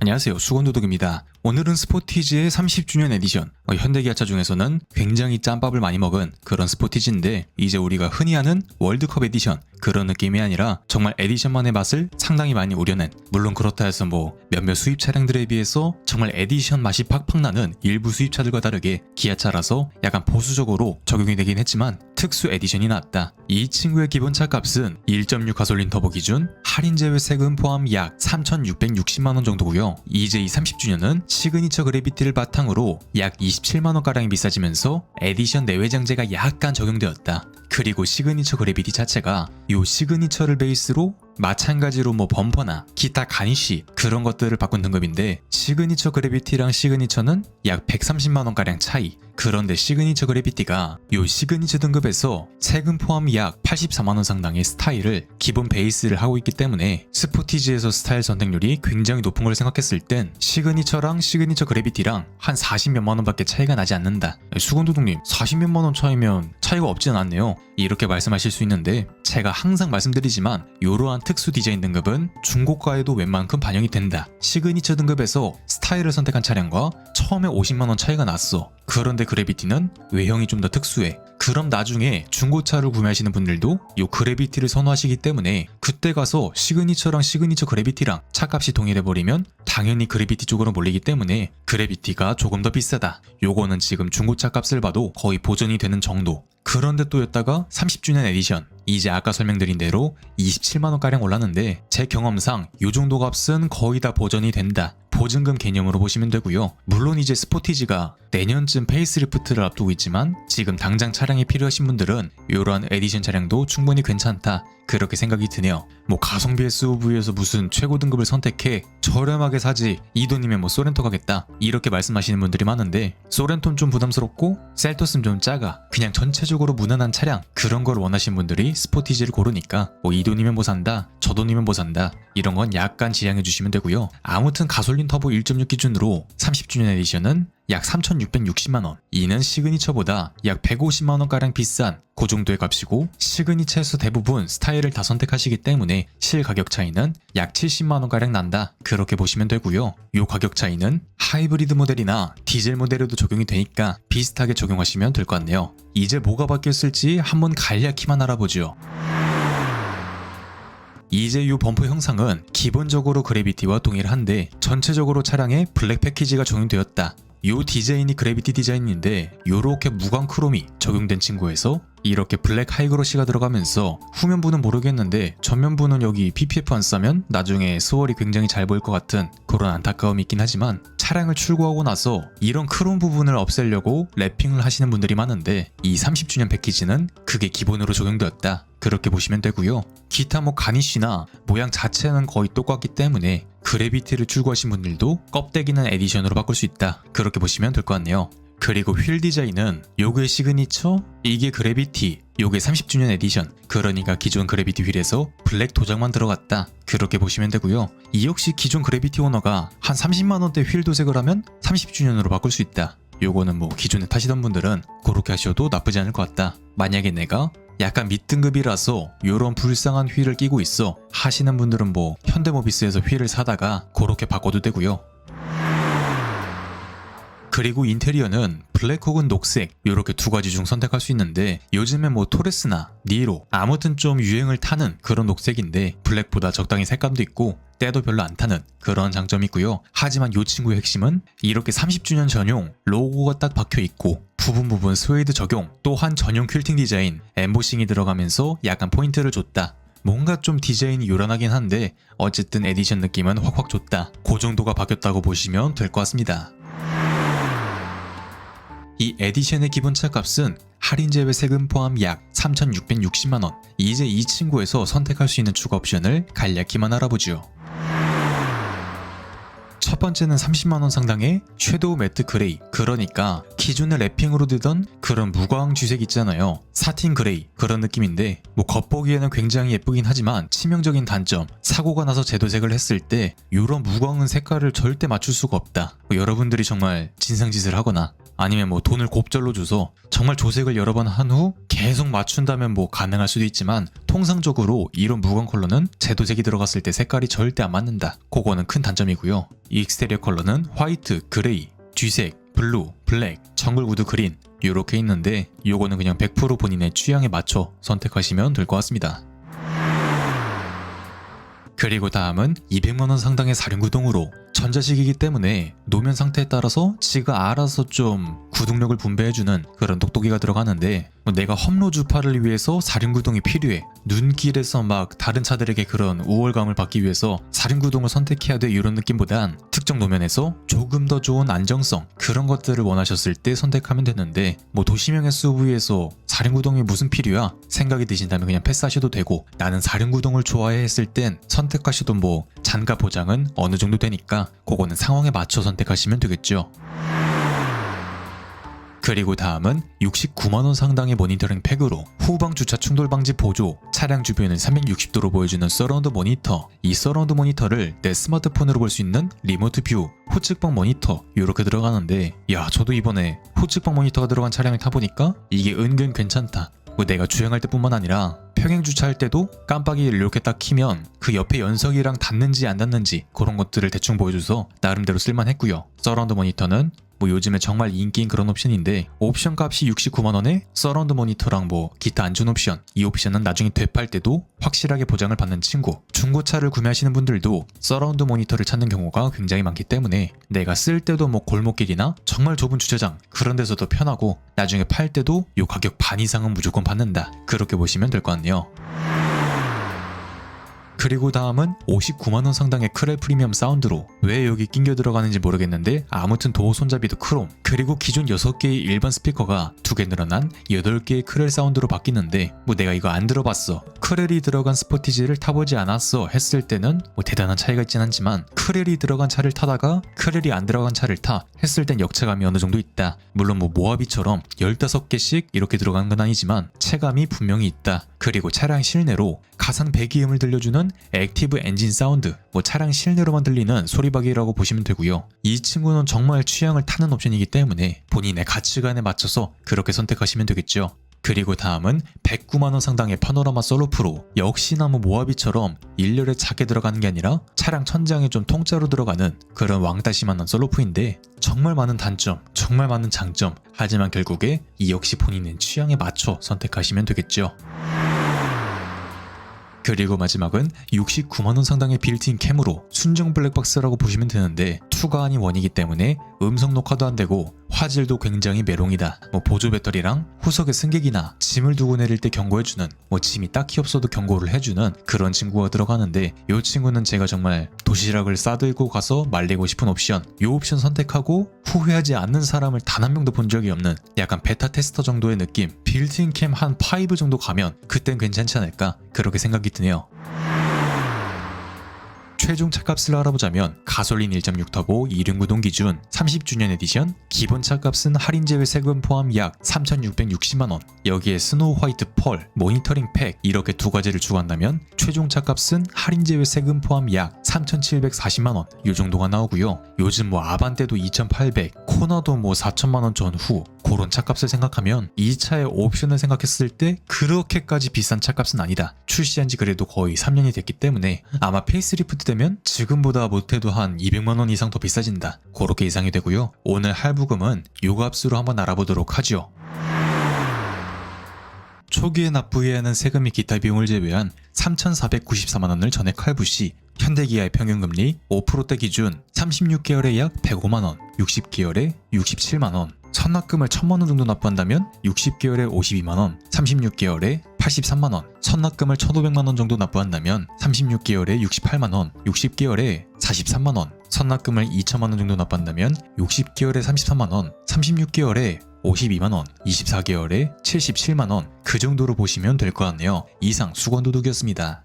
안녕하세요. 수건도둑입니다. 오늘은 스포티지의 30주년 에디션. 어, 현대기아차 중에서는 굉장히 짬밥을 많이 먹은 그런 스포티지인데 이제 우리가 흔히 하는 월드컵 에디션 그런 느낌이 아니라 정말 에디션만의 맛을 상당히 많이 우려낸 물론 그렇다 해서 뭐 몇몇 수입 차량들에 비해서 정말 에디션 맛이 팍팍 나는 일부 수입차들과 다르게 기아차라서 약간 보수적으로 적용이 되긴 했지만 특수 에디션이 나왔다. 이 친구의 기본 차 값은 1.6 가솔린 터보 기준 할인 제외 세금 포함 약 3,660만 원 정도고요. 이제 이 30주년은 시그니처 그래비티를 바탕으로 약 27만 원 가량이 비싸지면서 에디션 내외장재가 약간 적용되었다. 그리고 시그니처 그래비티 자체가 요 시그니처를 베이스로 마찬가지로 뭐 범퍼나 기타 가니쉬 그런 것들을 바꾼 등급인데 시그니처 그래비티랑 시그니처는 약 130만원 가량 차이 그런데 시그니처 그래비티가 요 시그니처 등급에서 세금 포함 약 84만원 상당의 스타일을 기본 베이스를 하고 있기 때문에 스포티지에서 스타일 선택률이 굉장히 높은 걸 생각했을 땐 시그니처랑 시그니처 그래비티랑 한 40몇만원 밖에 차이가 나지 않는다 수건도둑님 40몇만원 차이면 차이가 없진 않네요 이렇게 말씀하실 수 있는데 제가 항상 말씀드리지만 이러한 특수 디자인 등급은 중고가에도 웬만큼 반영이 된다. 시그니처 등급에서 스타일을 선택한 차량과 처음에 50만원 차이가 났어. 그런데 그래비티는 외형이 좀 더 특수해. 그럼 나중에 중고차를 구매하시는 분들도 이 그래비티를 선호하시기 때문에 그때 가서 시그니처랑 시그니처 그래비티랑 차값이 동일해 버리면 당연히 그래비티 쪽으로 몰리기 때문에 그래비티가 조금 더 비싸다. 요거는 지금 중고차 값을 봐도 거의 보전이 되는 정도. 그런데 또였다가 30주년 에디션 이제 아까 설명드린 대로 27만원가량 올랐는데 제 경험상 요 정도 값은 거의 다 보전이 된다 보증금 개념으로 보시면 되고요 물론 이제 스포티지가 내년쯤 페이스리프트를 앞두고 있지만 지금 당장 차량 이 필요하신 분들은 이러한 에디션 차량도 충분히 괜찮다. 그렇게 생각이 드네요. 뭐 가성비 SUV에서 무슨 최고 등급을 선택해 저렴하게 사지 이 돈이면 뭐 소렌토 가겠다. 이렇게 말씀하시는 분들이 많은데 소렌토는 좀 부담스럽고 셀토스는 좀 작아. 그냥 전체적으로 무난한 차량 그런 걸 원하시는 분들이 스포티지를 고르니까 뭐 이 돈이면 뭐 산다 저 돈이면 뭐 산다 이런 건 약간 지양해 주시면 되고요. 아무튼 가솔린 터보 1.6 기준으로 30주년 에디션은 약 3,660만 원. 이는 시그니처보다 약 150만 원가량 비싼 그 정도의 값이고 시그니처에서 대부분 스타일을 다 선택하시기 때문에 실 가격 차이는 약 70만 원가량 난다. 그렇게 보시면 되고요. 요 가격 차이는 하이브리드 모델이나 디젤 모델에도 적용이 되니까 비슷하게 적용하시면 될 것 같네요. 이제 뭐가 바뀌었을지 한번 간략히만 알아보죠. 이제 이 범퍼 형상은 기본적으로 그래비티와 동일한데 전체적으로 차량에 블랙 패키지가 적용되었다. 요 디자인이 그래비티 디자인인데 요렇게 무광 크롬이 적용된 친구에서 이렇게 블랙 하이그로시가 들어가면서 후면부는 모르겠는데 전면부는 여기 PPF 안 싸면 나중에 스월이 굉장히 잘 보일 것 같은 그런 안타까움이 있긴 하지만 차량을 출고하고 나서 이런 크롬 부분을 없애려고 랩핑을 하시는 분들이 많은데 이 30주년 패키지는 그게 기본으로 적용되었다. 그렇게 보시면 되고요. 기타 뭐 가니쉬나 모양 자체는 거의 똑같기 때문에 그래비티를 출고하신 분들도 껍데기는 에디션으로 바꿀 수 있다. 그렇게 보시면 될 것 같네요. 그리고 휠 디자인은 요게 시그니처, 이게 그래비티, 요게 30주년 에디션. 그러니까 기존 그래비티 휠에서 블랙 도장만 들어갔다. 그렇게 보시면 되고요. 이 역시 기존 그래비티 오너가 한 30만 원대 휠 도색을 하면 30주년으로 바꿀 수 있다. 요거는 뭐 기존에 타시던 분들은 그렇게 하셔도 나쁘지 않을 것 같다. 만약에 내가 약간 밑등급이라서 요런 불쌍한 휠을 끼고 있어 하시는 분들은 뭐 현대모비스에서 휠을 사다가 그렇게 바꿔도 되고요. 그리고 인테리어는 블랙 혹은 녹색 이렇게 두 가지 중 선택할 수 있는데 요즘에 뭐 토레스나 니로 아무튼 좀 유행을 타는 그런 녹색인데 블랙보다 적당히 색감도 있고 때도 별로 안 타는 그런 장점이 있고요. 하지만 이 친구의 핵심은 이렇게 30주년 전용 로고가 딱 박혀 있고 부분 부분 스웨이드 적용 또한 전용 퀼팅 디자인 엠보싱이 들어가면서 약간 포인트를 줬다. 뭔가 좀 디자인이 요란하긴 한데 어쨌든 에디션 느낌은 확확 줬다. 그 정도가 바뀌었다고 보시면 될 것 같습니다. 이 에디션의 기본차 값은 할인 제외 세금 포함 약 3,660만원. 이제 이 친구에서 선택할 수 있는 추가 옵션을 간략히만 알아보죠. 첫 번째는 30만원 상당의 섀도우 매트 그레이. 그러니까 기존에 랩핑으로 되던 그런 무광 주색 있잖아요. 사틴 그레이. 그런 느낌인데, 뭐 겉보기에는 굉장히 예쁘긴 하지만 치명적인 단점. 사고가 나서 재도색을 했을 때, 이런 무광은 색깔을 절대 맞출 수가 없다. 뭐 여러분들이 정말 진상짓을 하거나 아니면 뭐 돈을 곱절로 줘서 정말 조색을 여러 번 한 후 계속 맞춘다면 뭐 가능할 수도 있지만 통상적으로 이런 무광 컬러는 제도색이 들어갔을 때 색깔이 절대 안 맞는다. 그거는 큰 단점이고요. 이 익스테리어 컬러는 화이트, 그레이, 쥐색, 블루, 블랙, 정글 우드 그린 이렇게 있는데 요거는 그냥 100% 본인의 취향에 맞춰 선택하시면 될 것 같습니다. 그리고 다음은 200만원 상당의 사륜구동으로 전자식이기 때문에 노면 상태에 따라서 지가 알아서 좀 구동력을 분배해주는 그런 똑똑이가 들어가는데 뭐 내가 험로 주파를 위해서 사륜구동이 필요해 눈길에서 막 다른 차들에게 그런 우월감을 받기 위해서 사륜구동을 선택해야 돼 이런 느낌보단 특정 노면에서 조금 더 좋은 안정성 그런 것들을 원하셨을 때 선택하면 되는데 뭐 도시명 SUV에서 사륜구동이 무슨 필요야 생각이 드신다면 그냥 패스하셔도 되고 나는 사륜구동을 좋아해 했을 땐 선택하셔도 뭐 잔가 보장은 어느 정도 되니까 그거는 상황에 맞춰 선택하시면 되겠죠. 그리고 다음은 69만원 상당의 모니터링 팩으로 후방 주차 충돌 방지 보조, 차량 주변을 360도로 보여주는 서라운드 모니터, 이 서라운드 모니터를 내 스마트폰으로 볼 수 있는 리모트 뷰, 후측방 모니터 이렇게 들어가는데 야 저도 이번에 후측방 모니터가 들어간 차량을 타보니까 이게 은근 괜찮다. 뭐 내가 주행할 때뿐만 아니라 평행 주차할 때도 깜빡이를 이렇게 딱 키면 그 옆에 연석이랑 닿는지 안 닿는지 그런 것들을 대충 보여줘서 나름대로 쓸만했고요. 서라운드 모니터는 뭐 요즘에 정말 인기인 그런 옵션인데 옵션 값이 69만원에 서라운드 모니터랑 뭐 기타 안전 옵션 이 옵션은 나중에 되팔 때도 확실하게 보장을 받는 친구. 중고차를 구매하시는 분들도 서라운드 모니터를 찾는 경우가 굉장히 많기 때문에 내가 쓸 때도 뭐 골목길이나 정말 좁은 주차장 그런 데서도 편하고 나중에 팔 때도 요 가격 반 이상은 무조건 받는다. 그렇게 보시면 될 것 같네요 그리고 다음은 59만원 상당의 크렐 프리미엄 사운드로 왜 여기 낑겨 들어가는지 모르겠는데 아무튼 도어 손잡이도 크롬. 그리고 기존 6개의 일반 스피커가 2개 늘어난 8개의 크렐 사운드로 바뀌는데 뭐 내가 이거 안 들어봤어. 크렐이 들어간 스포티지를 타보지 않았어 했을 때는 뭐 대단한 차이가 있진 않지만 크렐이 들어간 차를 타다가 크렐이 안 들어간 차를 타 했을 땐 역체감이 어느 정도 있다. 물론 뭐 모하비처럼 15개씩 이렇게 들어간 건 아니지만 체감이 분명히 있다 그리고 차량 실내로 가상 배기음을 들려주는 액티브 엔진 사운드, 뭐 차량 실내로만 들리는 소리박이라고 보시면 되고요. 이 친구는 정말 취향을 타는 옵션이기 때문에 본인의 가치관에 맞춰서 그렇게 선택하시면 되겠죠. 그리고 다음은 109만원 상당의 파노라마 솔로프로 역시나 뭐 모하비처럼 일렬에 작게 들어가는 게 아니라 차량 천장에 좀 통짜로 들어가는 그런 왕따시만한 솔로프인데 정말 많은 단점, 정말 많은 장점 하지만 결국에 이 역시 본인의 취향에 맞춰 선택하시면 되겠죠. 그리고 마지막은 69만원 상당의 빌트인 캠으로 순정 블랙박스라고 보시면 되는데 2가 아닌 1이기 때문에 음성 녹화도 안 되고 화질도 굉장히 메롱이다. 뭐 보조 배터리랑 후석의 승객이나 짐을 두고 내릴 때 경고해주는 뭐 짐이 딱히 없어도 경고를 해주는 그런 친구가 들어가는데 이 친구는 제가 정말 도시락을 싸들고 가서 말리고 싶은 옵션 이 옵션 선택하고 후회하지 않는 사람을 단 한 명도 본 적이 없는 약간 베타 테스터 정도의 느낌 빌트인 캠 한 5 정도 가면 그땐 괜찮지 않을까 그렇게 생각이 드네요. 최종 차값을 알아보자면 가솔린 1.6 터보 2륜 구동 기준 30주년 에디션 기본 차값은 할인 제외 세금 포함 약 3,660만원. 여기에 스노우 화이트 펄, 모니터링 팩 이렇게 두 가지를 추가한다면 최종 차값은 할인 제외 세금 포함 약 3,740만원. 이 정도가 나오고요. 요즘 뭐 아반떼도 2,800 코나도 뭐 4천만원 전후 그런 차값을 생각하면 이 차의 옵션을 생각했을 때 그렇게까지 비싼 차값은 아니다. 출시한 지 그래도 거의 3년이 됐기 때문에 아마 페이스리프트 되면 지금보다 못해도 한 200만원 이상 더 비싸진다. 그렇게 예상이 되고요. 오늘 할부금은 요 값으로 한번 알아보도록 하죠. 초기에 납부해야 하는 세금이 기타 비용을 제외한 3,494만원을 전액 할부 시 현대기아의 평균금리 5%대 기준 36개월에 약 105만원, 60개월에 67만원, 선납금을 1000만원 정도 납부한다면 60개월에 52만원, 36개월에 83만원, 선납금을 1500만원 정도 납부한다면 36개월에 68만원, 60개월에 43만원, 선납금을 2천만원 정도 납부한다면 60개월에 33만원, 36개월에 52만원, 24개월에 77만원 그 정도로 보시면 될 것 같네요. 이상 수건도둑이었습니다.